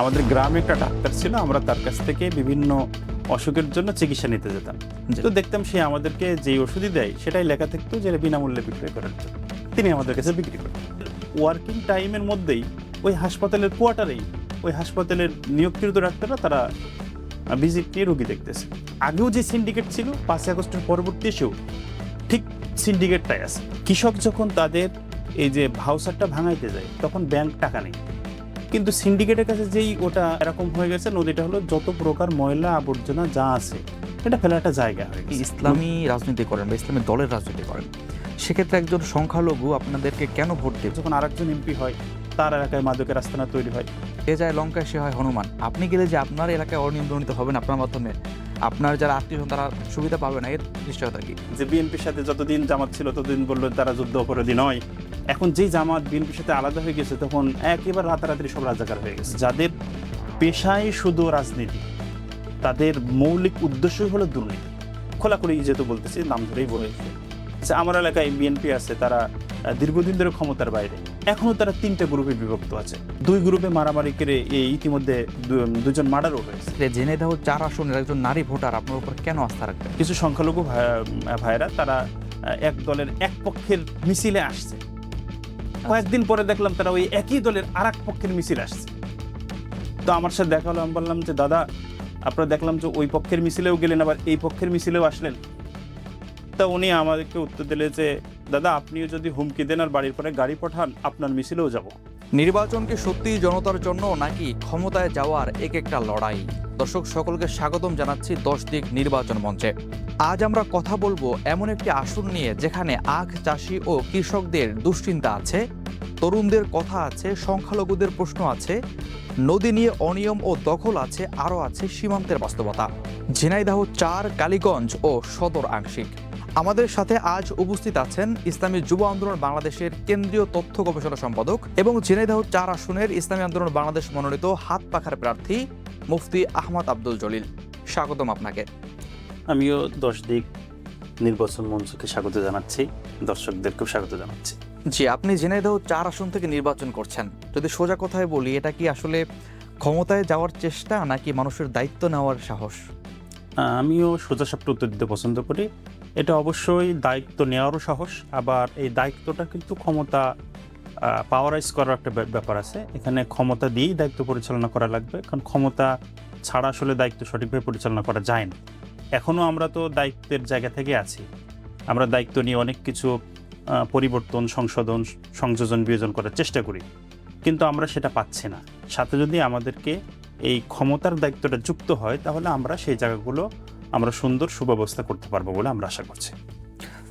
আমাদের গ্রামে একটা ডাক্তার ছিল আমরা তার কাছ থেকে বিভিন্ন অসুখের জন্য চিকিৎসা নিতে যেতাম। তো দেখতাম সে আমাদেরকে যেই ওষুধই দেয় সেটাই লেখা থাকতো যে বিনামূল্যে বিক্রয় করার জন্য। তিনি আমাদের কাছে বিক্রি করতেন। ওয়ার্কিং টাইমের মধ্যেই ওই হাসপাতালের কোয়ার্টারেই ওই হাসপাতালের নিয়োগকৃত ডাক্তাররা তারা ভিজিট নিয়ে রোগী দেখতেছে। আগেও যে সিন্ডিকেট ছিল পাঁচই আগস্টের পরবর্তী এসেও ঠিক সিন্ডিকেটটাই আছে। কৃষক যখন তাদের এই যে ভাউসারটা ভাঙাইতে যায় তখন ব্যাংক টাকা নেই। কিন্তু সিন্ডিকেটের কাছে যেই ওটা এরকম হয়ে গেছে নদীটা হলো যত প্রকার ময়লা আবর্জনা যা আছে এটা ফেলার একটা জায়গা ইসলামী রাজনীতি করেন বা ইসলামী দলের রাজনীতি করেন সেক্ষেত্রে একজন সংখ্যালঘু আপনাদেরকে কেন ভোট দেবে? যখন আরেকজন এমপি হয় তার এলাকায় মাদকের আস্তানা তৈরি হয়। এ যায় লঙ্কায় সে হয় হনুমান। আপনি গেলে যে আপনার এলাকায় অনিয়ন্ত্রণিত হবেন আপনার মাধ্যমে আপনার যারা আত্মীয় তারা সুবিধা পাবে না এর নিশ্চয়তা কি? যে বিএনপির সাথে যতদিন জামাত ছিল ততদিন বলল তারা যুদ্ধ অপরাধী নয়। এখন যেই জামাত বিএনপির সাথে আলাদা হয়ে গেছে তখন একেবারে রাতারাতি সব রাজাকার হয়ে গেছে। যাদের পেশায় শুধু রাজনীতি তাদের মৌলিক উদ্দেশ্যই হলো দুর্নীতি। খোলাখুলি যেহেতু বলতেছি নাম ধরেই বলেছে আচ্ছা, আমার এলাকায় বিএনপি আছে তারা দীর্ঘদিন ধরে ক্ষমতার বাইরে। এখনও তারা তিনটা গ্রুপে বিভক্ত আছে। দুই গ্রুপে মারামারি করে এই ইতিমধ্যে দুজন মার্ডারও হয়েছে। যে জেনে দাও চার আসনের একজন নারী ভোটার আপনার উপর কেন আস্থা রাখবে কিছু সংখ্যালঘু ভাই- ভাইয়েরা তারা এক দলের এক পক্ষের মিছিলে আসছে। কয়েকদিন পরে দেখলাম তারা ওই একই দলের আর পক্ষের মিছিল আসছে। তো আমার সাথে দেখা হলো, আমি বললাম যে, দাদা, আপনারা দেখলাম যে ওই পক্ষের মিছিলেও গেলেন, আবার এই পক্ষের মিছিলেও আসলেন। তা উনি আমাদেরকে উত্তর দিলে যে, দাদা, আপনিও যদি হুমকি দেন আর বাড়ির পরে গাড়ি পাঠান, আপনার মিছিলেও যাব। নির্বাচন কি সত্যিই জনতার জন্য নাকি ক্ষমতায় যাওয়ার এক একটা লড়াই? দর্শক, সকলকে স্বাগতম জানাচ্ছি দশ দিক নির্বাচন মঞ্চে। আজ আমরা কথা বলব এমন একটি আসন নিয়ে যেখানে আখ চাষি ও কৃষকদের দুশ্চিন্তা আছে, তরুণদের কথা আছে, সংখ্যালঘুদের প্রশ্ন আছে, নদী নিয়ে অনিয়ম ও দখল আছে, আরও আছে সীমান্তের বাস্তবতা। ঝিনাইদাহ চার, কালীগঞ্জ ও সদর আংশিক। আমাদের সাথে আজ উপস্থিত আছেন ইসলামী যুব আন্দোলন বাংলাদেশের কেন্দ্রীয় তথ্য গবেষণা সম্পাদক এবং ঝিনাইদহ চার আসনের ইসলামী আন্দোলন বাংলাদেশ মনোনীত হাত পাখার প্রার্থী মুফতি আহমদ আব্দুল জলিল। স্বাগতম আপনাকে। আমিও দশ দিক নির্বাচন মঞ্চকে স্বাগত জানাচ্ছি। দর্শকদেরকেও স্বাগত জানাচ্ছি। জি আপনি ঝিনাইদহ চার আসন থেকে নির্বাচন করছেন। যদি সোজা কথায় বলি এটা কি আসলে ক্ষমতায় যাওয়ার চেষ্টা নাকি মানুষের দায়িত্ব নেওয়ার সাহস? আমিও সোজাসাপটা উত্তর দিতে পছন্দ করি। এটা অবশ্যই দায়িত্ব নেওয়ারও সাহস, আবার এই দায়িত্বটা কিন্তু ক্ষমতা পাওয়ারাইজ করার একটা ব্যাপ- ব্যাপার আছে। এখানে ক্ষমতা দিয়েই দায়িত্ব পরিচালনা করা লাগবে, কারণ ক্ষমতা ছাড়া আসলে দায়িত্ব সঠিকভাবে পরিচালনা করা যায় না। এখনও আমরা তো দায়িত্বের জায়গা থেকে আছি। আমরা দায়িত্ব নিয়ে অনেক কিছু পরিবর্তন, সংশোধন, সংযোজন, বিয়োজন করার চেষ্টা করি। কিন্তু আমরা সেটা পাচ্ছি না। সাথে যদি আমাদেরকে এই ক্ষমতার দায়িত্বটা যুক্ত হয়, তাহলে আমরা সেই জায়গাগুলো আমরা সুন্দর সুব্যবস্থা করতে পারব বলে আমরা আশা করছি।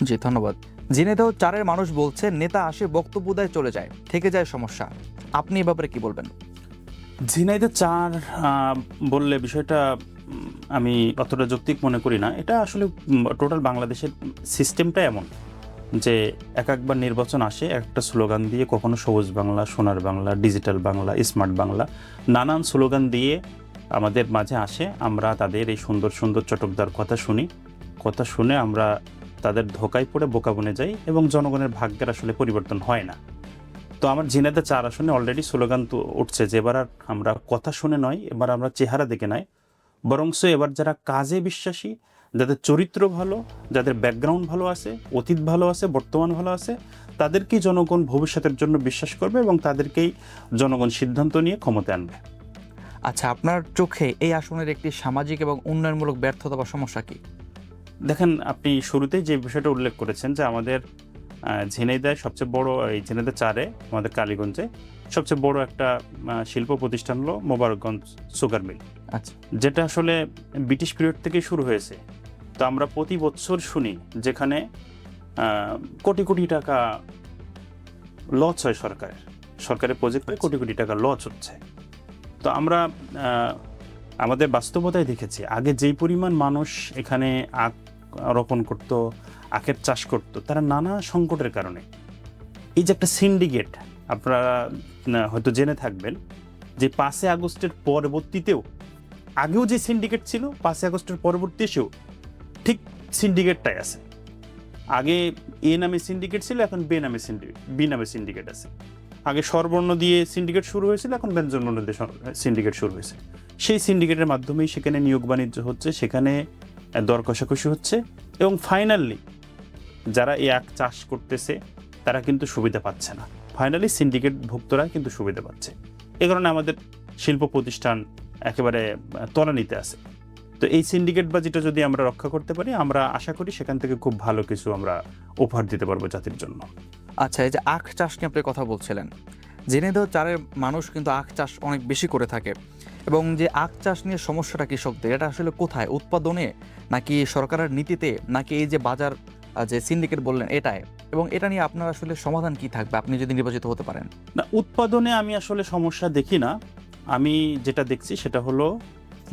জি ধন্যবাদ। ঝিনাইদহ চারের মানুষ বলছে নেতা আসে বক্তব্য দেয় চলে যায় থেকে যায় সমস্যা। আপনি এ ব্যাপারে কি বলবেন? ঝিনাইদে চার বললে বিষয়টা আমি অতটা যৌক্তিক মনে করি না। এটা আসলে টোটাল বাংলাদেশের সিস্টেমটা এমন যে এক একবার নির্বাচন আসে একটা স্লোগান দিয়ে কখনো সবুজ বাংলা সোনার বাংলা ডিজিটাল বাংলা স্মার্ট বাংলা নানান স্লোগান দিয়ে আমাদের মাঝে আসে, আমরা তাদের এই সুন্দর সুন্দর চটকদার কথা শুনি। কথা শুনে আমরা তাদের ধোকায় পড়ে বোকা বনে যাই এবং জনগণের ভাগ্যের আসলে পরিবর্তন হয় না। তো আমার জিনাতে চার আসনে অলরেডি স্লোগান তো উঠছে যে, এবার আর আমরা কথা শুনে নয়, এবার আমরা চেহারা দেখে নয়। বরংস এবার যারা কাজে বিশ্বাসী, যাদের চরিত্র ভালো, যাদের ব্যাকগ্রাউন্ড ভালো আছে, অতীত ভালো আছে, বর্তমান ভালো আছে, তাদেরকেই জনগণ ভবিষ্যতের জন্য বিশ্বাস করবে এবং তাদেরকেই জনগণ সিদ্ধান্ত নিয়ে ক্ষমতা আনবে। আচ্ছা আপনার চোখে এই আসনের একটি সামাজিক এবং উন্নয়নমূলক ব্যর্থতা বা সমস্যা কি? দেখেন আপনি শুরুতেই যে বিষয়টা উল্লেখ করেছেন যে আমাদের ঝিনাইদায় সবচেয়ে বড় এই ঝিনাইদা চারে আমাদের কালীগঞ্জে সবচেয়ে বড় একটা শিল্প প্রতিষ্ঠান হলো মোবারকগঞ্জ সুগার মিল। আচ্ছা। যেটা আসলে ব্রিটিশ পিরিয়ড থেকে শুরু হয়েছে। তো আমরা প্রতি বছর শুনি যেখানে কোটি কোটি টাকা লস হয় সরকারের। সরকারের প্রজেক্টে কোটি কোটি টাকা লস হচ্ছে। তো আমরা আমাদের বাস্তবতায় দেখেছি, আগে যেই পরিমাণ মানুষ এখানে আখ রোপণ করত, আখের চাষ করত, তারা নানা সংকটের কারণে। এই যে একটা সিন্ডিকেট আপনারা হয়তো জেনে থাকবেন যে পাঁচই আগস্টের পরবর্তীতেও, আগেও যে সিন্ডিকেট ছিল, পাঁচই আগস্টের পরবর্তী এসেও ঠিক সিন্ডিকেটটাই আছে। আগে এ নামে সিন্ডিকেট ছিল, এখন বে নামে সিন্ডিকেট বি নামে সিন্ডিকেট আছে। আগে স্বরবর্ণ দিয়ে সিন্ডিকেট শুরু হয়েছিল, এখন ব্যঞ্জন বর্ণ দিয়ে সিন্ডিকেট শুরু হয়েছে। সেই সিন্ডিকেটের মাধ্যমেই সেখানে নিয়োগ বাণিজ্য হচ্ছে, সেখানে দর কষাকষি হচ্ছে এবং ফাইনালি যারা এই আখ চাষ করতেছে, তারা কিন্তু সুবিধা পাচ্ছে না। ফাইনালি সিন্ডিকেট ভুক্তরা কিন্তু সুবিধা পাচ্ছে। এ কারণে আমাদের শিল্প প্রতিষ্ঠান একেবারে তলানিতে আছে। তো এই সিন্ডিকেট বাজিটা যদি আমরা রক্ষা করতে পারি, আমরা আশা করি সেখান থেকে খুব ভালো কিছু আমরা উপহার দিতে পারব জাতির জন্য। আচ্ছা এই যে আখ চাষ নিয়ে আপনি কথা বলছিলেন। জেনেদেও চারের মানুষ কিন্তু আখ চাষ অনেক বেশি করে থাকে। এবং যে আখ চাষ নিয়ে সমস্যাটা কৃষকদের, এটা আসলে কোথায়? উৎপাদনে? নাকি সরকারের নীতিতে? নাকি এই যে বাজার যে সিন্ডিকেট বললেন এটাই এবং এটা নিয়ে আপনার আসলে সমাধান কি থাকবে? আপনি যদি নির্বাচিত হতে পারেন। না, উৎপাদনে আমি আসলে সমস্যা দেখি না। আমি যেটা দেখছি সেটা হলো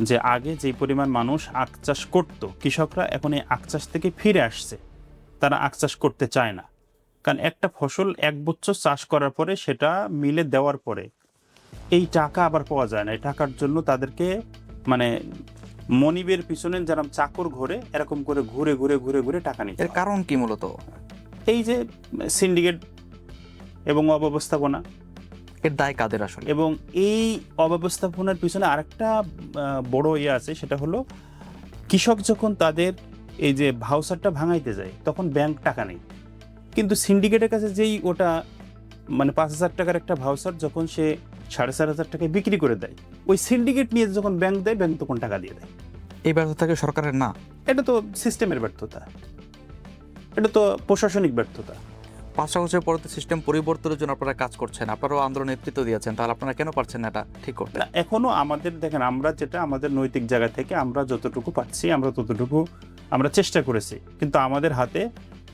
যে আগে যে পরিমাণ মানুষ আখ চাষ করতো, কৃষকরা এখন এই আখ চাষ থেকে ফিরে আসছে। তারা আখ চাষ করতে চায় না। কারণ একটা ফসল এক বছর চাষ করার পরে সেটা মিলে দেওয়ার পরে এই টাকা আবার পাওয়া যায় না। এই টাকার জন্য তাদেরকে মানে মনিবের পিছনে যারা চাকর ঘোরে এরকম করে ঘুরে ঘুরে ঘুরে ঘুরে টাকা নিতে এর কারণ কি মূলত? এই যে সিন্ডিকেট এবং অব্যবস্থাপনা। এর দায় কাদের আসলে? এবং এই অব্যবস্থাপনার পিছনে আরেকটা বড় ইয়ে আছে সেটা হলো কৃষক যখন তাদের এই যে ভাউচারটা ভাঙাইতে যায় তখন ব্যাংক টাকা নেই। কিন্তু সিন্ডিকেটের কাছে যেই ওটা মানে পাঁচ হাজার টাকার একটা ভাউচার যখন সে সাড়ে চার হাজার টাকায় বিক্রি করে দেয় ওই সিন্ডিকেট নিয়ে যখন ব্যাংক দেয় ব্যাংক তখন টাকা দিয়ে দেয়। এই ব্যর্থতাকে সরকারের? না। এটা তো সিস্টেমের ব্যর্থতা। এটা তো প্রশাসনিক ব্যর্থতা। পাঁচটা বছর পরে সিস্টেম পরিবর্তনের জন্য আপনারা কাজ করছেন আপনারাও আন্দোলন নেতৃত্ব দিয়েছেন তাহলে আপনারা কেন পারছেন না এটা ঠিক করতে? না, এখনও আমাদের দেখেন আমরা যেটা আমাদের নৈতিক জায়গা থেকে আমরা যতটুকু পাচ্ছি আমরা ততটুকু আমরা চেষ্টা করেছি কিন্তু আমাদের হাতে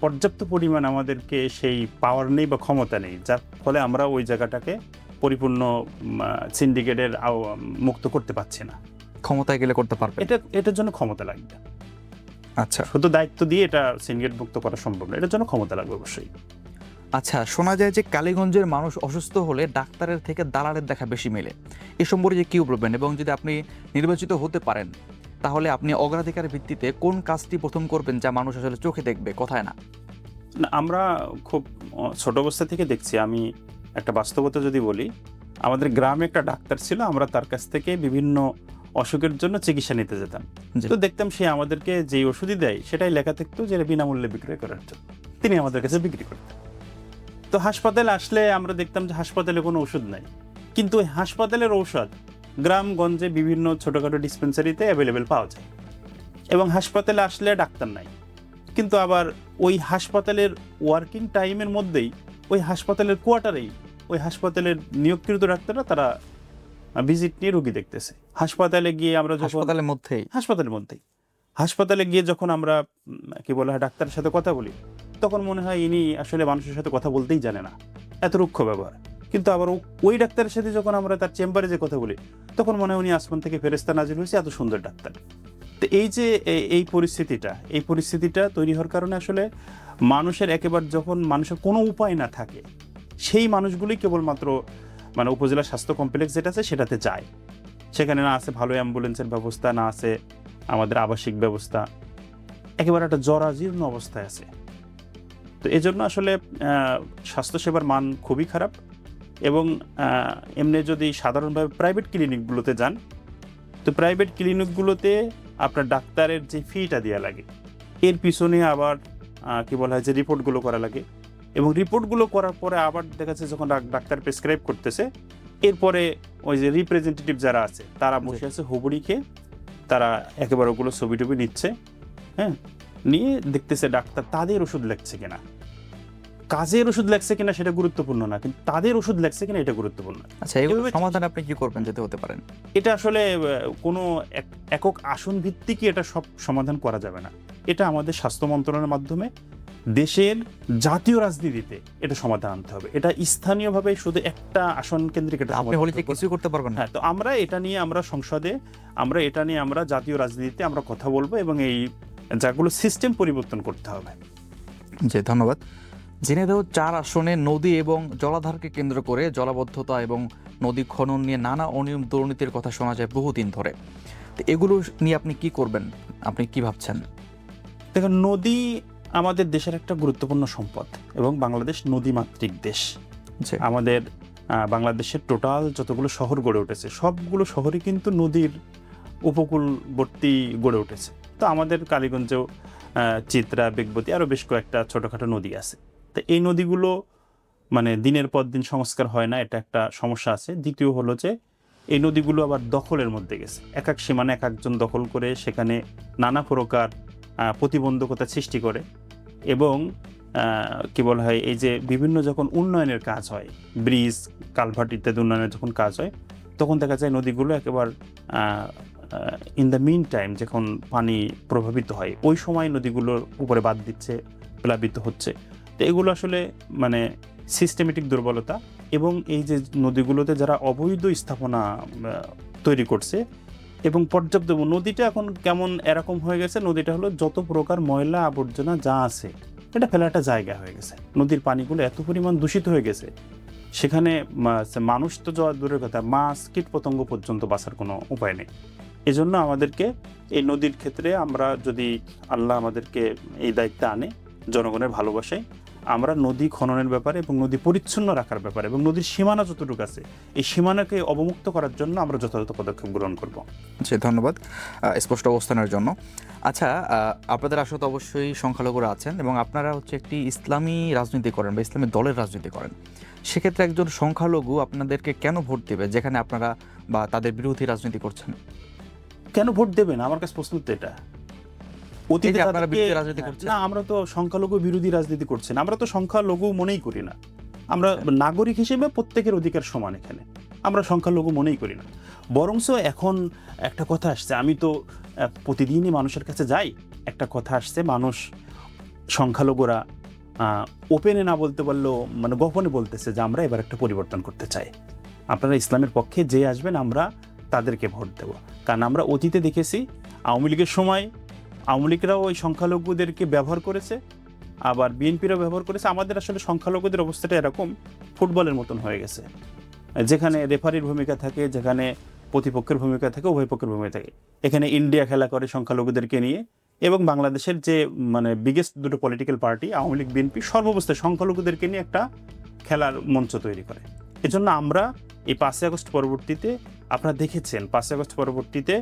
পর্যাপ্ত পরিমাণ আমাদেরকে সেই পাওয়ার নেই বা ক্ষমতা নেই যার ফলে আমরা ওই জায়গাটাকে পরিপূর্ণ সিন্ডিকেটের মুক্ত করতে পারছি না। ক্ষমতায় গেলে করতে পারবে এটা এটার জন্য ক্ষমতা লাগবে। আচ্ছা। শুধু দায়িত্ব দিয়ে এটা সিন্ডিকেট মুক্ত করা সম্ভব না এটার জন্য ক্ষমতা লাগবে অবশ্যই। আচ্ছা শোনা যায় যে কালীগঞ্জের মানুষ অসুস্থ হলে ডাক্তারের থেকে দালালের দেখা বেশি মেলে। এ সম্পর্কে কি বলবেন? এবং যদি আপনি নির্বাচিত হতে পারেন তাহলে আপনি অগ্রাধিকার ভিত্তিতে কোন কাজটি প্রথম করবেন যা মানুষ আসলে চোখে দেখবে? কথায় না। আমরা খুব ছোট অবস্থা থেকে দেখছি। আমি একটা বাস্তবতা যদি বলি আমাদের গ্রামে একটা ডাক্তার ছিল আমরা তার কাছ থেকে বিভিন্ন অসুখের জন্য চিকিৎসা নিতে যেতাম। তো দেখতাম সে আমাদেরকে যেই ওষুধই দেয় সেটাই লেখা থাকতো যে বিনামূল্যে বিক্রয় করার জন্য। তিনি আমাদের কাছে বিক্রি করতেন। তো হাসপাতালে আসলে আমরা দেখতাম যে হাসপাতালে কোনো ওষুধ নাই। কিন্তু ওই হাসপাতালের ঔষধ গ্রামগঞ্জে বিভিন্ন ছোটোখাটো ডিসপেন্সারিতে অ্যাভেলেবেল পাওয়া যায়। এবং হাসপাতালে আসলে ডাক্তার নাই। কিন্তু আবার ওই হাসপাতালের ওয়ার্কিং টাইমের মধ্যেই ওই হাসপাতালের কোয়ার্টারেই ওই হাসপাতালের নিয়োগকৃত ডাক্তাররা তারা ভিজিট নিয়ে রুগী দেখতেছে। হাসপাতালে গিয়ে আমরা হাসপাতালের মধ্যেই? হাসপাতালের মধ্যেই। হাসপাতালে গিয়ে যখন আমরা কি বলা হয় ডাক্তারের সাথে কথা বলি তখন মনে হয় ইনি আসলে মানুষের সাথে কথা বলতেই জানে না। এত রুক্ষ ব্যবহার। কিন্তু আবার ওই ডাক্তারের সাথে যখন আমরা তার চেম্বারে যে কথা বলি, তখন মনে হয় উনি আসমান থেকে ফেরেস্তা নাজির হয়েছে, এত সুন্দর ডাক্তার। তো এই যে এই পরিস্থিতিটা এই পরিস্থিতিটা তৈরি হওয়ার কারণে আসলে মানুষের একেবারে যখন মানুষের কোনো উপায় না থাকে, সেই মানুষগুলোই কেবলমাত্র মানে উপজেলা স্বাস্থ্য কমপ্লেক্স যেটা আছে সেটাতে যায়। সেখানে না আছে ভালো অ্যাম্বুলেন্সের ব্যবস্থা, না আছে আমাদের আবাসিক ব্যবস্থা। একেবারে একটা জরাজীর্ণ অবস্থায় আছে। তো এজন্য আসলে স্বাস্থ্যসেবার মান খুবই খারাপ। এবং এমনি যদি সাধারণভাবে প্রাইভেট ক্লিনিকগুলোতে যান তো প্রাইভেট ক্লিনিকগুলোতে আপনার ডাক্তারের যে ফিটা দেওয়া লাগে এর পিছনে আবার কি বলা হয় যে রিপোর্টগুলো করা লাগে এবং রিপোর্টগুলো করার পরে আবার দেখা যাচ্ছে যখন ডাক- ডাক্তার প্রেসক্রাইব করতেছে এরপরে ওই যে রিপ্রেজেন্টেটিভ যারা আছে তারা বসে আছে হুবড়ি খেয়ে তারা একেবারে ওগুলো ছবি টবি নিচ্ছে হ্যাঁ? নিয়ে দেখতেছে ডাক্তার তাদের ওষুধ লেখছে কিনা। কাজের ওষুধ লাগছে কিনা সেটা গুরুত্বপূর্ণ না কিন্তু তাদের ওষুধ লাগছে কিনা এটা গুরুত্বপূর্ণ। আচ্ছা এগুলো এভাবে- সমাধান আপনি কি করবেন যেতে হতে পারেন? এটা আসলে কোনো একক আসন ভিত্তিকই এটা সব সমাধান করা যাবে না। এটা আমাদের স্বাস্থ্য মন্ত্রণালয়ের মাধ্যমে দেশের জাতীয় রাজনীতিতে এটা সমাধান আনতে হবে। এটা স্থানীয়ভাবে শুধু একটা আসন কেন্দ্রিক এটা আপনি সমাধান হলে কি করতে পারবেন না? হ্যাঁ তো আমরা এটা নিয়ে আমরা সংসদে আমরা এটা নিয়ে আমরা জাতীয় রাজনীতিতে আমরা কথা বলব এবং এই যাগুলো সিস্টেম পরিবর্তন করতে হবে। জি ধন্যবাদ। ঝিনাইদহ চার আসনে নদী এবং জলাধারকে কেন্দ্র করে জলাবদ্ধতা এবং নদী খনন নিয়ে নানা অনিয়ম দুর্নীতির কথা শোনা যায় বহুদিন ধরে। তো এগুলো নিয়ে আপনি কি করবেন? আপনি কি ভাবছেন? দেখুন নদী আমাদের দেশের একটা গুরুত্বপূর্ণ সম্পদ এবং বাংলাদেশ নদীমাতৃক দেশ। আমাদের বাংলাদেশের টোটাল যতগুলো শহর গড়ে উঠেছে সবগুলো শহরই কিন্তু নদীর উপকূলবর্তী গড়ে উঠেছে। তো আমাদের কালীগঞ্জেও চিত্রা বেগবতী আরও বেশ কয়েকটা ছোটোখাটো নদী আছে। তো এই নদীগুলো মানে দিনের পর দিন সংস্কার হয় না, এটা একটা সমস্যা আছে। দ্বিতীয় হলো যে এই নদীগুলো আবার দখলের মধ্যে গেছে। এক এক সীমানা এক একজন দখল করে সেখানে নানা প্রকার প্রতিবন্ধকতা সৃষ্টি করে এবং কি বলা হয়, এই যে বিভিন্ন যখন উন্নয়নের কাজ হয়, ব্রিজ, কালভার্ট ইত্যাদি উন্নয়নের যখন কাজ হয়, তখন দেখা যায় নদীগুলো একেবারে ইন দ্য মিন টাইম যখন পানি প্রভাবিত হয়, ওই সময় নদীগুলোর উপরে বাদ দিচ্ছে, প্লাবিত হচ্ছে। তো এগুলো আসলে মানে সিস্টেমেটিক দুর্বলতা এবং এই যে নদীগুলোতে যারা অবৈধ স্থাপনা তৈরি করছে এবং পর্যাপ্ত নদীটা এখন কেমন এরকম হয়ে গেছে, নদীটা হলো যত প্রকার ময়লা আবর্জনা যা আছে, এটা ফেলা একটা জায়গা হয়ে গেছে। নদীর পানিগুলো এত পরিমাণ দূষিত হয়ে গেছে, সেখানে মানুষ তো যাওয়া দূরের কথা, মাছ কীট পতঙ্গ পর্যন্ত বাঁচার কোনো উপায় নেই। এজন্য আমাদেরকে এই নদীর ক্ষেত্রে আমরা যদি আল্লাহ আমাদেরকে এই দায়িত্বে আনে জনগণের ভালোবাসায় আমরা নদী খননের ব্যাপারে এবং নদী পরিচ্ছন্ন রাখার ব্যাপারে এবং নদীর সীমানা যতটুকু আছে এই সীমানাকে অবমুক্ত করার জন্য আমরা যথাযথ পদক্ষেপ গ্রহণ করব। সে ধন্যবাদ স্পষ্ট অবস্থানের জন্য। আচ্ছা আপনাদের আসলে তো অবশ্যই সংখ্যালঘুরা আছেন এবং আপনারা হচ্ছে একটি ইসলামী রাজনীতি করেন বা ইসলামী দলের রাজনীতি করেন। সেক্ষেত্রে একজন সংখ্যালঘু আপনাদেরকে কেন ভোট দেবে যেখানে আপনারা বা তাদের বিরোধী রাজনীতি করছেন? কেন ভোট দেবেন আমার কাছে প্রশ্ন তো এটা। বিরোধী রাজনীতি করছেন। না আমরা তো সংখ্যালঘু বিরোধী রাজনীতি করছি না আমরা তো সংখ্যালঘু মনেই করি না। আমরা নাগরিক হিসেবে প্রত্যেকের অধিকার সমান এখানে। আমরা সংখ্যালঘু মনেই করি না। বরংস এখন একটা কথা আসছে আমি তো প্রতিদিনই মানুষের কাছে যাই একটা কথা আসছে মানুষ সংখ্যালঘুরা ওপেনে না বলতে পারলেও মানে গোপনে বলতেছে যে আমরা এবার একটা পরিবর্তন করতে চাই। আপনারা ইসলামের পক্ষে যে আসবেন আমরা তাদেরকে ভোট দেব। কারণ আমরা অতীতে দেখেছি আওয়ামী লীগের সময় আওয়ামী লীগরাও ওই সংখ্যালঘুদেরকে ব্যবহার করেছে, আবার বিএনপিরাও ব্যবহার করেছে। আমাদের আসলে সংখ্যালঘুদের অবস্থাটা এরকম, ফুটবলের মতন হয়ে গেছে। যেখানে রেফারির ভূমিকা থাকে, যেখানে প্রতিপক্ষের ভূমিকা থাকে, উভয় পক্ষের ভূমিকা থাকে। এখানে ইন্ডিয়া খেলা করে সংখ্যালঘুদেরকে নিয়ে, এবং বাংলাদেশের যে মানে বিগেস্ট দুটো political party Awami League, BNP, সর্বাবস্থায় সংখ্যালঘুদেরকে নিয়ে একটা খেলার মঞ্চ তৈরি করে। এজন্য আমরা এই পাঁচই আগস্ট পরবর্তীতে, আপনারা দেখেছেন, পাঁচই আগস্ট পরবর্তীতে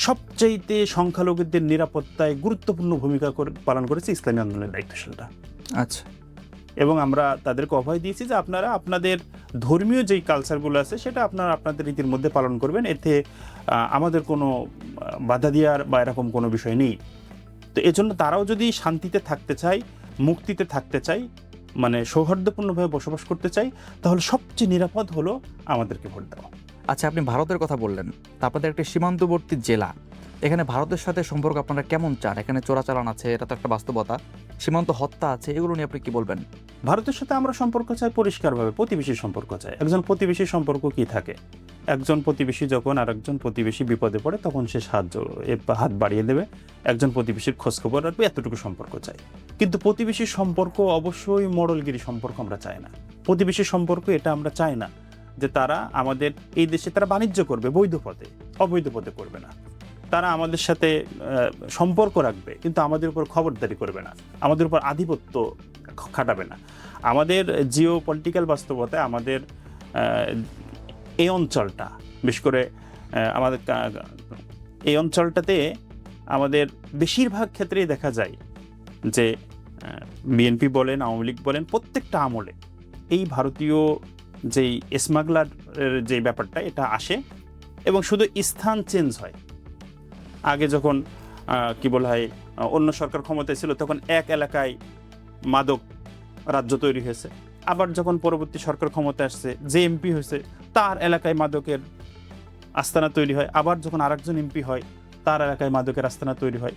সবচাইতে সংখ্যালঘুদের নিরাপত্তায় গুরুত্বপূর্ণ ভূমিকা করে- পালন করেছে ইসলামী আন্দোলনের দায়িত্বশীলরা আচ্ছা। এবং আমরা তাদেরকে অভয় দিয়েছি যে আপনারা আপনাদের ধর্মীয় যেই কালচারগুলো আছে সেটা আপনারা আপনাদের রীতির মধ্যে পালন করবেন। এতে আমাদের কোনো বাধা দেওয়ার বা এরকম কোনো বিষয় নেই। তো এজন্য তারাও যদি শান্তিতে থাকতে চায় মুক্তিতে থাকতে চায় মানে সৌহার্দ্যপূর্ণভাবে বসবাস করতে চাই তাহলে সবচেয়ে নিরাপদ হলো আমাদেরকে ভোট দেওয়া। আচ্ছা আপনি ভারতের কথা বললেন। তা আপনাদের একটি সীমান্তবর্তী জেলা। এখানে ভারতের সাথে সম্পর্ক আপনারা কেমন চান? এখানে চোরাচালান আছে, এটা তো একটা বাস্তবতা। সীমান্ত হত্যা আছে, এগুলো নিয়ে আপনি কি বলবেন? ভারতের সাথে আমরা সম্পর্ক চাই পরিষ্কারভাবে প্রতিবেশী সম্পর্ক চাই। একজন প্রতিবেশী সম্পর্ক কি থাকে? একজন প্রতিবেশী যখন আর একজন প্রতিবেশী বিপদে পড়ে, তখন সে সাহায্য হাত বাড়িয়ে দেবে। একজন প্রতিবেশীর খোঁজখবর রাখবে, এতটুকু সম্পর্ক চাই। কিন্তু প্রতিবেশীর সম্পর্ক অবশ্যই মডলগিরি সম্পর্ক আমরা চাই না। প্রতিবেশী সম্পর্ক এটা আমরা চাই না। যে তারা আমাদের এই দেশে তারা বাণিজ্য করবে বৈধ পথে, অবৈধ পথে করবে না। তারা আমাদের সাথে সম্পর্ক রাখবে, কিন্তু আমাদের উপর খবরদারি করবে না। আমাদের উপর আধিপত্য খাটাবে না। আমাদের জিও পলিটিক্যাল বাস্তবতায় আমাদের এই অঞ্চলটা, বিশেষ করে আমাদের এই অঞ্চলটাতে আমাদের বেশিরভাগ ক্ষেত্রেই দেখা যায় যে বিএনপি বলেন, আওয়ামী লীগ বলেন, প্রত্যেকটা আমলে এই ভারতীয় যেই স্মাগলারের যে ব্যাপারটা, এটা আসে এবং শুধু স্থান চেঞ্জ হয়। আগে যখন কি বলা হয়, অন্য সরকার ক্ষমতায় ছিল, তখন এক এলাকায় মাদক রাজ্য তৈরি হয়েছে। আবার যখন পরবর্তী সরকার ক্ষমতায় আসছে, যে এমপি হয়েছে, তার এলাকায় মাদকের আস্তানা তৈরি হয়। আবার যখন আরেকজন এমপি হয়, তার এলাকায় মাদকের আস্তানা তৈরি হয়।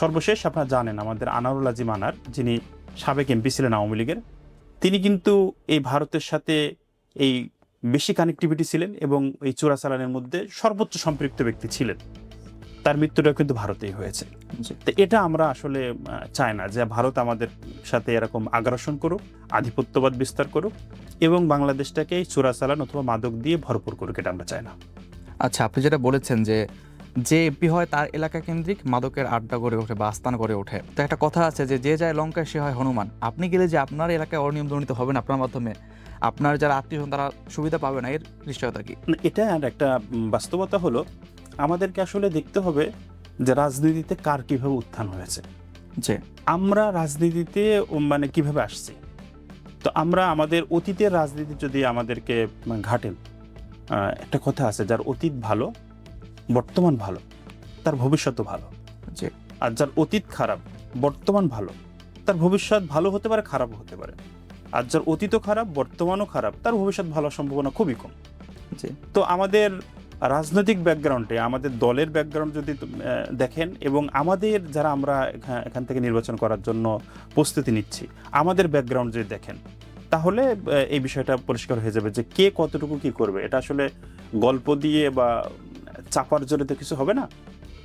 সর্বশেষ আপনারা জানেন, আমাদের আনারুল আজিম আনার, যিনি সাবেক এমপি ছিলেন আওয়ামী লীগের, তিনি কিন্তু এই ভারতের সাথে এই বেশি কানেক্টিভিটি ছিলেন এবং এই চোরাচালানের মধ্যে সর্বোচ্চ সম্পৃক্ত ব্যক্তি ছিলেন। তার মৃত্যুটা কিন্তু ভারতেই হয়েছে। তো এটা আমরা আসলে চাই না যে ভারত আমাদের সাথে এরকম আগ্রাসন করুক আধিপত্যবাদ বিস্তার করুক এবং বাংলাদেশটাকে এই চোরাচালান অথবা মাদক দিয়ে ভরপুর করুক এটা আমরা চাই না। আচ্ছা আপনি যেটা বলেছেন যে যে এমপি হয় তার এলাকা কেন্দ্রিক মাদকের আড্ডা গড়ে ওঠে বা আস্তান গড়ে ওঠে। তো একটা কথা আছে যে যে যায় লঙ্কায় সে হয় হনুমান। আপনি গেলে যে আপনার এলাকায় অনিয়ম দুর্নীতি হবে না আপনার মাধ্যমে। আপনার যারা আত্মীয় তারা সুবিধা পাবে না এর নিশ্চয়তা কি? না, এটা আর একটা বাস্তবতা হলো আমাদেরকে আসলে দেখতে হবে যে রাজনীতিতে কার কীভাবে উত্থান হয়েছে। যে আমরা রাজনীতিতে মানে কীভাবে আসছি? তো আমরা আমাদের অতীতের রাজনীতি যদি আমাদেরকে ঘাটেন একটা কথা আছে যার অতীত ভালো বর্তমান ভালো তার ভবিষ্যৎও ভালো। আর যার অতীত খারাপ বর্তমান ভালো তার ভবিষ্যৎ ভালো হতে পারে খারাপও হতে পারে। আর যার অতীতও খারাপ বর্তমানও খারাপ তার ভবিষ্যৎ ভালো সম্ভাবনা খুবই কম। তো আমাদের রাজনৈতিক ব্যাকগ্রাউন্ডে আমাদের দলের ব্যাকগ্রাউন্ড যদি দেখেন এবং আমাদের যারা আমরা এখা- এখান থেকে নির্বাচন করার জন্য প্রস্তুতি নিচ্ছি আমাদের ব্যাকগ্রাউন্ড যদি দেখেন তাহলে এই বিষয়টা পরিষ্কার হয়ে যাবে যে কে কতটুকু কি করবে। এটা আসলে গল্প দিয়ে বা চাপার জোরে তো কিছু হবে না।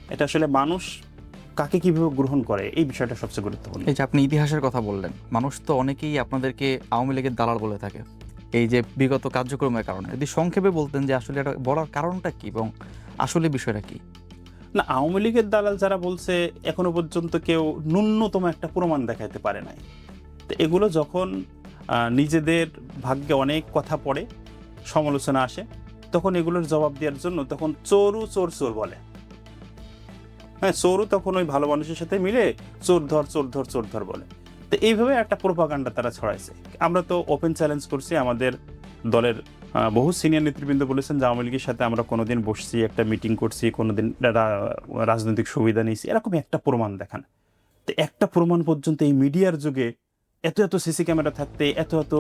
এটা আসলে মানুষ কাকে কীভাবে গ্রহণ করে এই বিষয়টা সবচেয়ে গুরুত্বপূর্ণ। এই যে আপনি ইতিহাসের কথা বললেন মানুষ তো অনেকেই আপনাদেরকে আওয়ামী লীগের দালাল বলে থাকে। এই যে বিগত কার্যক্রমের কারণে। যদি সংক্ষেপে বলতেন যে আসলে এটা বলার কারণটা কি এবং আসলে বিষয়টা কি? না আওয়ামী লীগের দালাল যারা বলছে এখনও পর্যন্ত কেউ ন্যূনতম একটা প্রমাণ দেখাইতে পারে নাই। তো এগুলো যখন নিজেদের ভাগ্যে অনেক কথা পড়ে সমালোচনা আসে তখন এগুলোর জবাব দেওয়ার জন্য তখন চোরু চোর চোর বলে। হ্যাঁ চোরও তখন ওই ভালো মানুষের সাথে মিলে চোর ধর চোর ধর চোর ধর বলে। তো এইভাবে একটা প্রোপাগান্ডা তারা ছড়াইছে। আমরা তো ওপেন চ্যালেঞ্জ করছি আমাদের দলের বহু সিনিয়র নেতৃবৃন্দ বলেছেন যে আওয়ামী লীগের সাথে আমরা কোনোদিন বসছি, একটা মিটিং করছি, কোনোদিন রাজনৈতিক সুবিধা নিয়েছি। এরকম একটা প্রমাণ দেখান। তো একটা প্রমাণ পর্যন্ত এই মিডিয়ার যুগে এত এত সিসি ক্যামেরা থাকতে, এত এত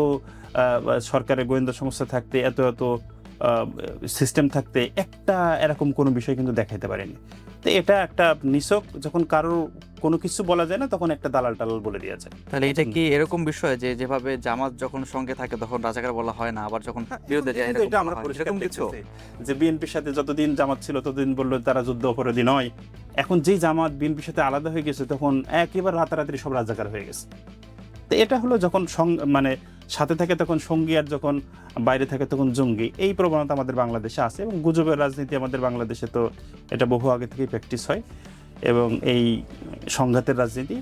সরকারের গোয়েন্দা সংস্থা থাকতে, এত এত সিস্টেম থাকতে, একটা এরকম কোনো বিষয় কিন্তু দেখাইতে পারেনি। তো এটা একটা নিছক যখন কারোর কোনো কিছু বলা যায় না তখন একটা দালাল টালাল বলে দেওয়া যায়। তাহলে এটা কি এরকম বিষয় যে যেভাবে জামাত যখন সঙ্গে থাকে তখন রাজাকার বলা হয় না আবার যখন বিরুদ্ধে যায় এটা আমরা এরকম কিছু? যে বিএনপির সাথে যতদিন জামাত ছিল ততদিন বলল তারা যুদ্ধ অপরাধী নয়। এখন যেই জামাত বিএনপির সাথে আলাদা হয়ে গেছে তখন একেবারে রাতারাতি সব রাজাকার হয়ে গেছে। তো এটা হলো যখন সং- মানে সাথে থাকে তখন সঙ্গী আর যখন বাইরে থাকে তখন জঙ্গি। এই প্রবণতা আমাদের বাংলাদেশে আছে এবং গুজবের রাজনীতি আমাদের বাংলাদেশে তো এটা বহু আগে থেকেই প্র্যাকটিস হয় এবং এই সংঘাতের রাজনীতি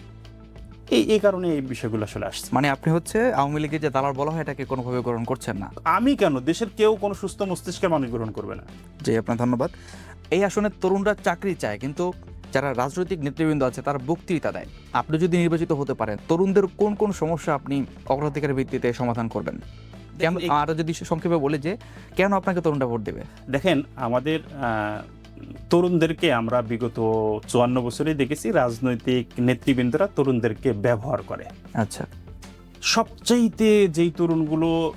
এই এই কারণে এই বিষয়গুলো আসলে আসছে। মানে আপনি হচ্ছে আওয়ামী লীগের যে দালাল বলা হয় এটাকে কোনোভাবে গ্রহণ করছেন না? আমি কেন? দেশের কেউ কোনো সুস্থ মস্তিষ্কের মানুষ গ্রহণ করবে না। জি আপনার ধন্যবাদ। এই আসনে তরুণরা চাকরি চায় কিন্তু যারা রাজনৈতিক নেতৃবৃন্দ আছে তারা বক্তৃতা দেয়। আপনি যদি নির্বাচিত হতে পারেন তরুণদের কোন কোন সমস্যা আপনি অগ্রাধিকারের ভিত্তিতে সমাধান করবেন? কেন এই- আর যদি সংক্ষেপে বলে যে কেন আপনাকে তরুণরা ভোট দেবে? দেখেন আমাদের তরুণদেরকে আমরা বিগত চুয়ান্ন বছরে দেখেছি রাজনৈতিক নেতৃবৃন্দরা তরুণদেরকে ব্যবহার করে। আচ্ছা। সবচাইতে যেই তরুণগুলো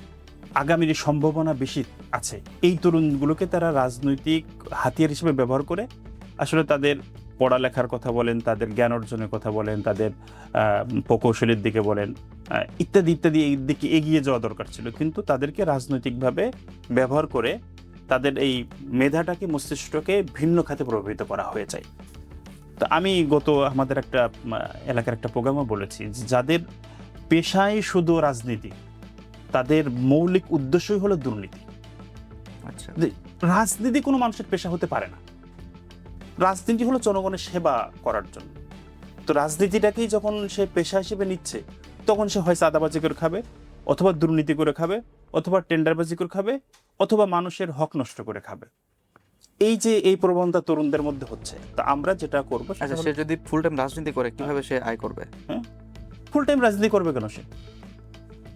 আগামীর সম্ভাবনা বেশি আছে এই তরুণগুলোকে তারা রাজনৈতিক হাতিয়ার হিসেবে ব্যবহার করে আসলে তাদের পড়ালেখার কথা বলেন তাদের জ্ঞান অর্জনের কথা বলেন তাদের প্রকৌশলীর দিকে বলেন ইত্যাদি ইত্যাদি এই দিকে এগিয়ে যাওয়া দরকার ছিল। কিন্তু তাদেরকে রাজনৈতিকভাবে ব্যবহার করে তাদের এই মেধাটাকে মস্তিষ্ককে ভিন্ন খাতে প্রভাবিত করা হয়ে যায় তো আমি গত আমাদের একটা এলাকার একটা প্রোগ্রামও বলেছি যাদের পেশায় শুধু রাজনীতি তাদের মৌলিক উদ্দেশ্যই হলো দুর্নীতি। আচ্ছা। রাজনীতি কোনো মানুষের পেশা হতে পারে না। রাজনীতি হলো জনগণের সেবা করার জন্য। তো রাজনীতিটাকেই যখন সে পেশা হিসেবে নিচ্ছে তখন সে হয় চাঁদাবাজি করে খাবে অথবা দুর্নীতি করে খাবে অথবা টেন্ডারবাজি করে খাবে অথবা মানুষের হক নষ্ট করে খাবে। এই যে এই প্রবণতা তরুণদের মধ্যে হচ্ছে তা আমরা যেটা করব আচ্ছা সে যদি ফুল টাইম রাজনীতি করে কীভাবে সে আয় করবে? হ্যাঁ ফুল টাইম রাজনীতি করবে কেন সে?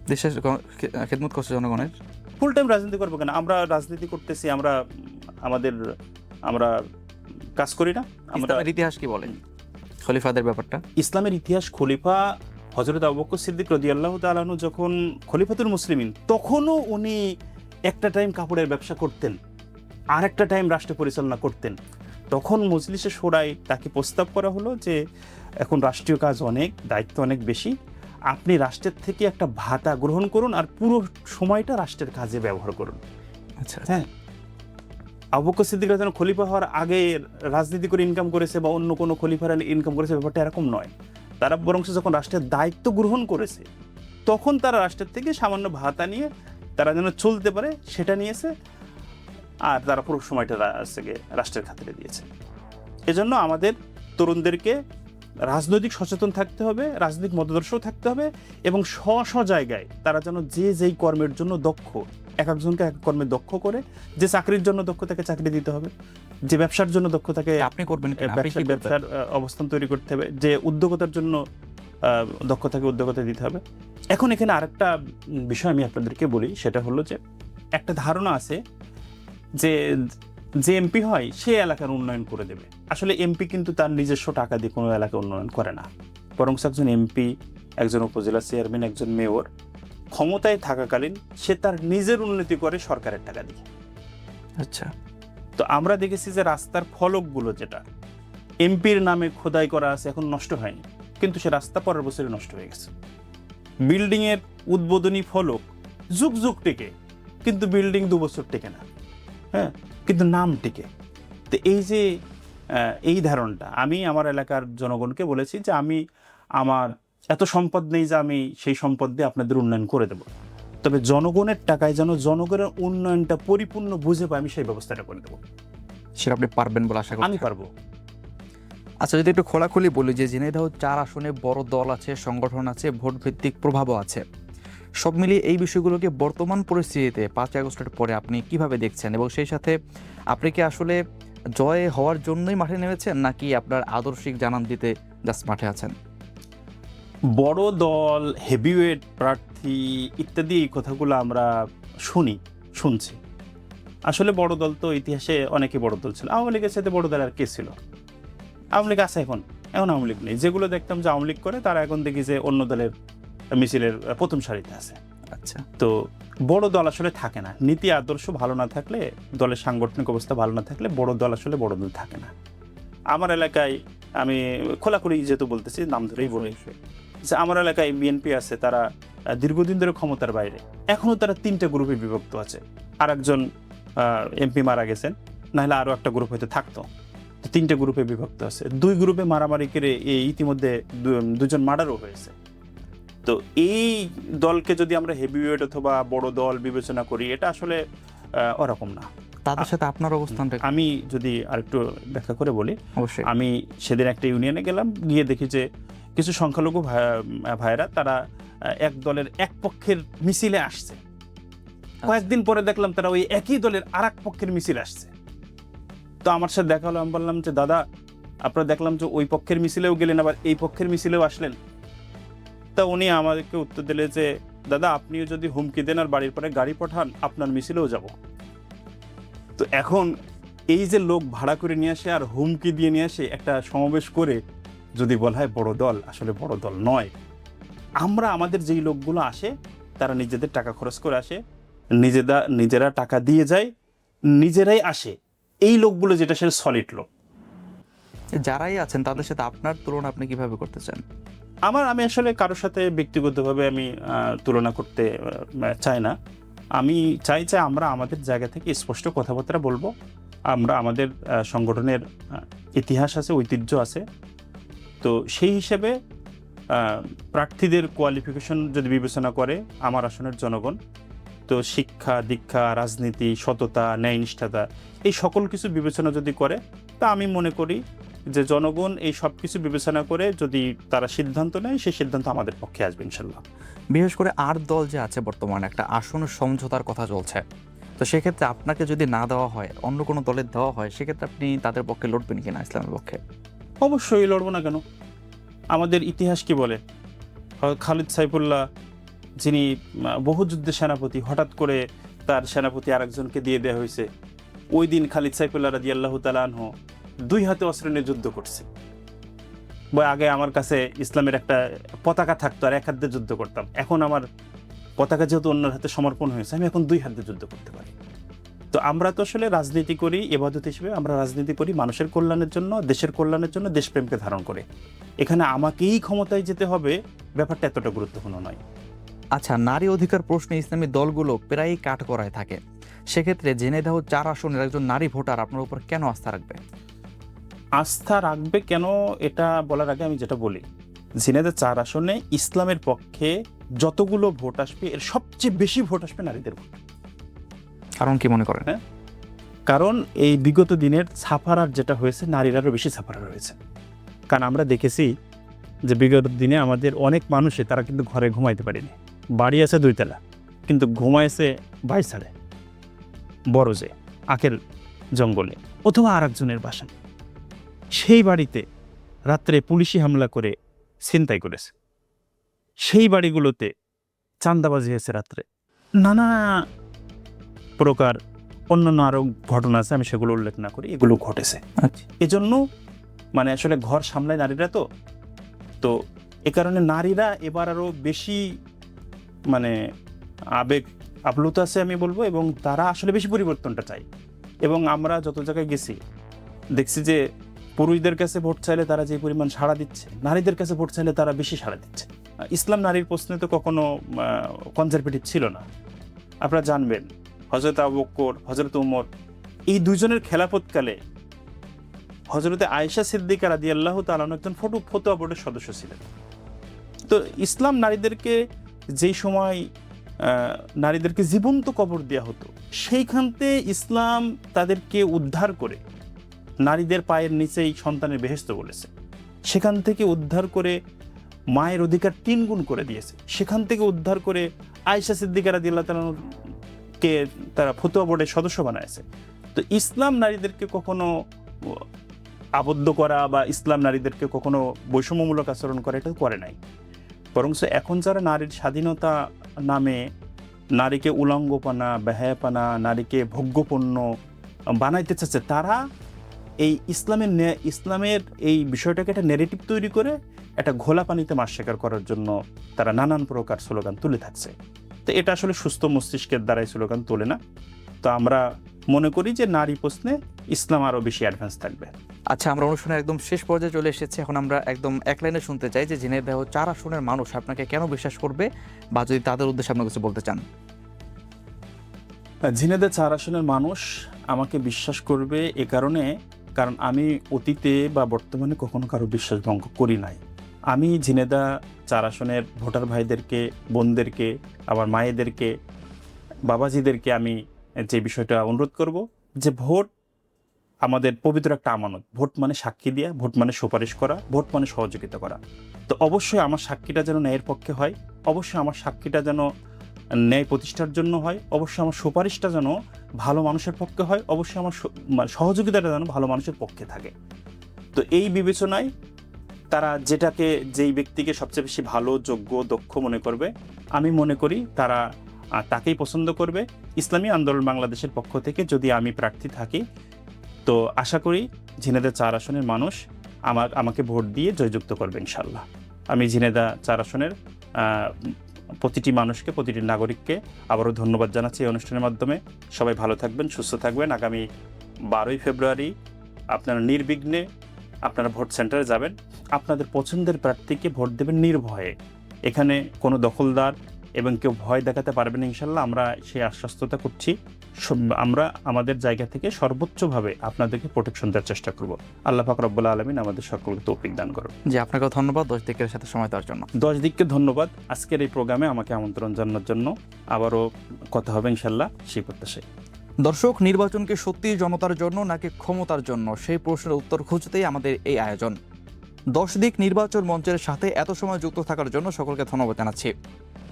দেশের খেদমত করছে জনগণের? ফুল টাইম রাজনীতি করবে কেন? আমরা রাজনীতি করতেছি আমরা আমাদের আমরা কাজ করি না আমরা ইতিহাস কি বলেন খলিফাদের ব্যাপারটা? ইসলামের ইতিহাস খলিফা হজরত আবুবকর সিদ্দিক রদি আল্লাহ তালানু যখন খলিফাতুল মুসলিমিন তখনও উনি একটা টাইম কাপড়ের ব্যবসা করতেন আর একটা টাইম রাষ্ট্র পরিচালনা করতেন। তখন মজলিসে সোড়ায় তাকে প্রস্তাব করা হলো যে এখন রাষ্ট্রীয় কাজ অনেক দায়িত্ব অনেক বেশি আপনি রাষ্ট্রের থেকে একটা ভাতা গ্রহণ করুন আর পুরো সময়টা রাষ্ট্রের কাজে ব্যবহার করুন। আচ্ছা। হ্যাঁ আবু বকর সিদ্দিক আনহু খলিফা হওয়ার আগে রাজনীতি করে ইনকাম করেছে বা অন্য কোনো খলিফার ইনকাম করেছে, ব্যাপারটা এরকম নয়। তারা বরং যখন রাষ্ট্রের দায়িত্ব গ্রহণ করেছে, তখন তারা রাষ্ট্রের থেকে সামান্য ভাতা নিয়ে তারা যেন চলতে পারে, সেটা নিয়েছে, আর তারা পুরো সময়টা থেকে রাষ্ট্রের খাতিরে দিয়েছে। এজন্য আমাদের তরুণদেরকে রাজনৈতিক সচেতন থাকতে হবে, রাজনৈতিক মতাদর্শও থাকতে হবে এবং স্ব স্ব জায়গায় তারা যেন যে যেই কর্মের জন্য দক্ষ এক একজনকে এক কর্মে দক্ষ করে যে চাকরির জন্য দক্ষ তাকে চাকরি দিতে হবে যে ব্যবসার জন্য দক্ষ তাকে আপনি করবেন? ব্যবসার অবস্থান তৈরি করতে হবে যে উদ্যোগতার জন্য দক্ষতাকে উদ্যোগতা দিতে হবে। এখন এখানে আরেকটা বিষয় আমি আপনাদেরকে বলি সেটা হলো যে একটা ধারণা আছে যে যে এমপি হয় সে এলাকার উন্নয়ন করে দেবে। আসলে এমপি কিন্তু তার নিজস্ব টাকা দিয়ে কোনো এলাকা উন্নয়ন করে না। বরং একজন এমপি একজন উপজেলা চেয়ারম্যান একজন মেয়র। ক্ষমতায় থাকাকালীন সে তার নিজের উন্নতি করে সরকারের টাকা দিয়ে। আচ্ছা। তো আমরা দেখেছি যে রাস্তার ফলকগুলো যেটা এমপির নামে খোদাই করা আছে এখন নষ্ট হয়নি। কিন্তু সে রাস্তা পরের বছরে নষ্ট হয়ে গেছে। বিল্ডিং এর উদ্বোধনী ফলক যুগ যুগ টেকে কিন্তু বিল্ডিং দু বছর টেকে না। হ্যাঁ কিন্তু নাম টিকে। তো এই যে এই ধারণটা আমি আমার এলাকার জনগণকে বলেছি যে আমি আমার এত সম্পদ নেই যে আমি সেই সম্পদ দিয়ে আপনাদের উন্নয়ন করে দেব। তবে জনগণের টাকায় যেন জনগণের উন্নয়নটা পরিপূর্ণ বুঝে পাই আমি সেই ব্যবস্থাটা করে দেবো। সেটা আপনি পারবেন বলে আশা করি আমি পারব। আচ্ছা যদি একটু খোলাখুলি বলি যে ঝিনাইদহ চার আসনে বড় দল আছে সংগঠন আছে ভোট ভিত্তিক প্রভাবও আছে। সব মিলিয়ে এই বিষয়গুলোকে বর্তমান পরিস্থিতিতে পাঁচ আগস্টের পরে আপনি কীভাবে দেখছেন? এবং সেই সাথে আপনি কি আসলে জয় হওয়ার জন্যই মাঠে নেমেছেন নাকি আপনার আদর্শিক জানান দিতে জাস্ট মাঠে আছেন? বড় দল হেভিওয়েট প্রার্থী ইত্যাদি এই কথাগুলো আমরা শুনি শুনছি। আসলে বড় দল তো ইতিহাসে অনেকে বড় দল ছিল। আওয়ামী লীগের সাথে বড় দল আর কে ছিল? আওয়ামী লীগ আছে এখন। এখন আওয়ামী লীগ নেই। যেগুলো দেখতাম যে আওয়ামী লীগ করে তারা এখন দেখি যে অন্য দলের মিছিলের প্রথম সারিতে আছে। আচ্ছা। তো বড় দল আসলে থাকে না। নীতি আদর্শ ভালো না থাকলে দলের সাংগঠনিক অবস্থা ভালো না থাকলে বড় দল আসলে বড় দল থাকে না। আমার এলাকায় আমি খোলাখুলি যেহেতু বলতেছি নাম ধরেই বলি। যে আমার এলাকায় বিএনপি আছে তারা দীর্ঘদিন ধরে ক্ষমতার বাইরে। এখনও তারা তিনটা গ্রুপে বিভক্ত আছে। আর একজন এমপি মারা গেছেন নাহলে আরও একটা গ্রুপ হয়তো থাকতো। তো তিনটে গ্রুপে বিভক্ত আছে। দুই গ্রুপে মারামারি করে এই ইতিমধ্যে দুজন মার্ডারও হয়েছে। তো এই দলকে যদি আমরা হেভিওয়েট অথবা বড় দল বিবেচনা করি এটা আসলে ওরকম না। তাদের সাথে আপনার অবস্থানটা? আমি যদি আরেকটু ব্যাখ্যা করে বলি অবশ্যই। আমি সেদিন একটা ইউনিয়নে গেলাম গিয়ে দেখি যে কিছু সংখ্যালঘু ভাই- ভাইয়েরা তারা এক দলের এক পক্ষের মিছিলে আসছে। কয়েকদিন পরে দেখলাম তারা ওই একই দলের আর এক পক্ষের মিছিল আসছে। তো আমার সাথে দেখা হলো আমি বললাম যে দাদা আপনারা দেখলাম যে ওই পক্ষের মিছিলেও গেলেন আবার এই পক্ষের মিছিলেও আসলেন। তা উনি আমাদেরকে উত্তর দিলে যে দাদা আপনিও যদি হুমকি দেন আর বাড়ির পরে গাড়ি পাঠান আপনার মিছিলেও যাব। তো এখন এই যে লোক ভাড়া করে নিয়ে আসে আর হুমকি দিয়ে নিয়ে আসে একটা সমাবেশ করে যদি বলা হয় বড় দল আসলে বড় দল নয়। আমরা আমাদের যেই লোকগুলো আসে তারা নিজেদের টাকা খরচ করে আসে নিজেরা নিজেরা টাকা দিয়ে যায় নিজেরাই আসে। এই লোকগুলো যেটা সে সলিড লোক। যারাই আছেন তাদের সাথে আপনার তুলনা আপনি কীভাবে করতে চান আমার আমি আসলে কারোর সাথে ব্যক্তিগতভাবে আমি তুলনা করতে চাই না। আমি চাই যে আমরা আমাদের জায়গা থেকে স্পষ্ট কথাবার্তা বলব। আমরা আমাদের সংগঠনের ইতিহাস আছে ঐতিহ্য আছে। তো সেই হিসেবে প্রার্থীদের কোয়ালিফিকেশন যদি বিবেচনা করে, আমার আসনের জনগণ, তো শিক্ষা, দীক্ষা, রাজনীতি, সততা ন্যায়নিষ্ঠাতা এই সকল কিছু বিবেচনা যদি করে, তা আমি মনে করি যে জনগণ এই সব কিছু বিবেচনা করে যদি তারা সিদ্ধান্ত নেয়, সেই সিদ্ধান্ত আমাদের পক্ষে আসবে ইনশাল্লাহ। বিশেষ করে আর দল যে আছে বর্তমানে, একটা আসন সমঝোতার কথা চলছে। তো সেক্ষেত্রে আপনাকে যদি না দেওয়া হয়, অন্য কোনো দলের দেওয়া হয়, সেক্ষেত্রে আপনি তাদের পক্ষে লড়বেন কিনা ইসলামের পক্ষে? অবশ্যই লড়বো না কেন? আমাদের ইতিহাস কি বলে? খালিদ সাইফুল্লাহ, যিনি বহু যুদ্ধের সেনাপতি, হঠাৎ করে তার সেনাপতি আরেকজনকে দিয়ে দেওয়া হয়েছে। ওই দিন খালিদ সাইফুল্লাহ রাজি আল্লাহ তালানহ দুই হাতে অস্ত্র নিয়ে যুদ্ধ করছে। বই আগে আমার কাছে ইসলামের একটা পতাকা থাকতো আর এক হাতে যুদ্ধ করতাম। এখন আমার পতাকা যেহেতু অন্যের হাতে সমর্পণ হয়েছে, আমি এখন দুই হাতে যুদ্ধ করতে পারি। তো আমরা তো আসলে রাজনীতি করি এবাদত হিসেবে আমরা রাজনীতি করি মানুষের কল্যাণের জন্য দেশের কল্যাণের জন্য দেশপ্রেমকে ধারণ করে। এখানে আমাকেই ক্ষমতায় যেতে হবে ব্যাপারটা এতটা গুরুত্বপূর্ণ নয়। আচ্ছা নারী অধিকার প্রশ্নে ইসলামী দলগুলো প্রায়ই কাঠ করায় থাকে। সেক্ষেত্রে জেনে জেনেদাহ চার আসনের একজন নারী ভোটার আপনার উপর কেন আস্থা রাখবে? আস্থা রাখবে কেন? এটা বলার আগে আমি যেটা বলি ঝিনেদা চার আসনে ইসলামের পক্ষে যতগুলো ভোট আসবে এর সবচেয়ে বেশি ভোট আসবে নারীদের ভোট। কারণ কি মনে করেন? কারণ এই বিগত দিনের ছাপারার যেটা হয়েছে নারীর আরও বেশি ছাপারার হয়েছে কারণ আমরা দেখেছি যে বিগত দিনে আমাদের অনেক মানুষে তারা কিন্তু ঘরে ঘুমাইতে পারেনি। বাড়ি আছে দুইতলা, কিন্তু ঘুমাইছে বাই ছাড়ে বড় যে আখের জঙ্গলে অথবা আর একজনের বাসায়। সেই বাড়িতে রাত্রে পুলিশি হামলা করে ছিনতাই করেছে। সেই বাড়িগুলোতে চান্দাবাজি হয়েছে রাত্রে। নানা প্রকার অন্যান্য আরও ঘটনা আছে আমি সেগুলো উল্লেখ না করি এগুলো ঘটেছে। আচ্ছা। এজন্য মানে আসলে ঘর সামলায় নারীরা তো তো এ কারণে নারীরা এবার আরও বেশি মানে আবেগ আপ্লুত আছে আমি বলব এবং তারা আসলে বেশি পরিবর্তনটা চাই এবং আমরা যত জায়গায় গেছি দেখছি যে পুরুষদের কাছে ভোট চাইলে তারা যে পরিমাণ সাড়া দিচ্ছে নারীদের কাছে ভোট চাইলে তারা বেশি সাড়া দিচ্ছে। ইসলাম নারীর প্রশ্নে তো কখনো কনজারভেটিভ ছিল না। আপনারা জানবেন হজরত আবু বক্কর হজরত উমর, এই দুজনের খেলাফতকালে হজরতে আয়েশা সিদ্দিকা রাদি আল্লাহ তালন একজন ফটো, ফতোয়া বোর্ডের সদস্য ছিলেন। তো ইসলাম নারীদেরকে যেই সময় নারীদেরকে জীবন্ত কবর দেওয়া হতো সেইখানতে ইসলাম তাদেরকে উদ্ধার করে নারীদের পায়ের নিচেই সন্তানের বেহেস্ত বলেছে। সেখান থেকে উদ্ধার করে মায়ের অধিকার তিনগুণ করে দিয়েছে। সেখান থেকে উদ্ধার করে আয়েশা সিদ্দিকা রাদি আল্লাহ কে তারা ফতুয়া বোর্ডের সদস্য বানাইছে। তো ইসলাম নারীদেরকে কখনো আবদ্ধ করা বা ইসলাম নারীদেরকে কখনো বৈষম্যমূলক আচরণ করা এটা করে নাই। বরং এখন যারা নারীর স্বাধীনতা নামে নারীকে উলঙ্গপানা, বেহায়াপানা, নারীকে ভোগ্যপণ্য বানাইতে চাচ্ছে, তারা এই ইসলামের ইসলামের এই বিষয়টাকে একটা নেগেটিভ তৈরি করে একটা ঘোলা পানিতে মাছ শিকার করার জন্য তারা নানান প্রকার স্লোগান তুলে থাকছে তো এটা আসলে সুস্থ মস্তিষ্কের দ্বারাই স্লোগান তোলে না। তো আমরা মনে করি যে নারী প্রশ্নে ইসলাম আরও বেশি অ্যাডভান্স থাকবে। আচ্ছা আমরা অনুষ্ঠানের একদম শেষ পর্যায়ে চলে এসেছি। এখন আমরা একদম এক লাইনে শুনতে চাই যে ঝিনাইদহ চার আসনের মানুষ আপনাকে কেন বিশ্বাস করবে বা যদি তাদের উদ্দেশ্যে আপনার কিছু বলতে চান। ঝিনেদে চার আসনের মানুষ আমাকে বিশ্বাস করবে এ কারণে কারণ আমি অতীতে বা বর্তমানে কখনো কারও বিশ্বাস ভঙ্গ করি নাই। আমি ঝিনেদা চার আসনের ভোটার ভাইদেরকে, বোনদেরকে, আমার মায়েদেরকে, বাবাজিদেরকে আমি যে বিষয়টা অনুরোধ করব, যে ভোট আমাদের পবিত্র একটা আমানত। ভোট মানে সাক্ষী দেওয়া ভোট মানে সুপারিশ করা, ভোট মানে সহযোগিতা করা। তো অবশ্যই আমার সাক্ষীটা যেন ন্যায়ের পক্ষে হয়, অবশ্যই আমার সাক্ষীটা যেন ন্যায় প্রতিষ্ঠার জন্য হয়, অবশ্যই আমার সুপারিশটা যেন ভালো মানুষের পক্ষে হয়, অবশ্যই আমার মানে সহযোগিতাটা যেন ভালো মানুষের পক্ষে থাকে। তো এই বিবেচনায় তারা যেটাকে যেই ব্যক্তিকে সবচেয়ে বেশি ভালো, যোগ্য, দক্ষ মনে করবে, আমি মনে করি তারা তাকেই পছন্দ করবে। ইসলামী আন্দোলন বাংলাদেশের পক্ষ থেকে যদি আমি প্রার্থী থাকি, তো আশা করি ঝিনেদা চার আসনের মানুষ আমার, আমাকে ভোট দিয়ে জয়যুক্ত করবে ইনশাল্লাহ আমি ঝিনেদা চার আসনের প্রতিটি মানুষকে, প্রতিটি নাগরিককে আবারও ধন্যবাদ জানাচ্ছি এই অনুষ্ঠানের মাধ্যমে। সবাই ভালো থাকবেন, সুস্থ থাকবেন। আগামী বারোই ফেব্রুয়ারি আপনারা নির্বিঘ্নে আপনারা ভোট সেন্টারে যাবেন। আপনাদের পছন্দের প্রার্থীকে ভোট দেবেন নির্ভয়ে। এখানে কোনো দখলদার এবং কেউ ভয় দেখাতে পারবে না ইনশাল্লাহ। আমরা সেই আশ্বস্ততা করছি। আমরা আমাদের জায়গা থেকে সর্বোচ্চভাবে আপনাদেরকে প্রোটেকশন দেওয়ার চেষ্টা করব। আল্লাহ পাক রব্বুল আলমিন আমাদের সকলকে তৌফিক দান করুন। জি আপনাকে ধন্যবাদ। দশ দিকের সাথে সময় দেওয়ার জন্য। দশ দিককে ধন্যবাদ। আজকের এই প্রোগ্রামে আমাকে আমন্ত্রণ জানানোর জন্য। আবারও কথা হবে ইনশাল্লাহ। সেই প্রত্যাশায়। দর্শক, নির্বাচনকে সত্যি জনতার জন্য নাকি ক্ষমতার জন্য? সেই প্রশ্নের উত্তর খুঁজতেই আমাদের এই আয়োজন। দশ দিক নির্বাচন মঞ্চের সাথে এত সময় যুক্ত থাকার জন্য সকলকে ধন্যবাদ জানাচ্ছি।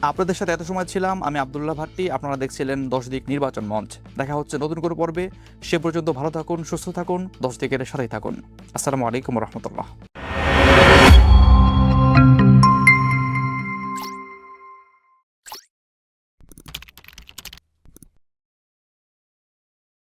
আপনাদের সাথে এত সময় ছিলাম, আমি আবদুল্লাহ ভাট্টি, আপনারা দেখছিলেন দশ দিক নির্বাচন মঞ্চ। দেখা হচ্ছে নতুন করে পর্বে। সে পর্যন্ত ভালো থাকুন, সুস্থ থাকুন, দশ দিকের সাথেই থাকুন। আসসালামু আলাইকুম রহমতুল্লাহ।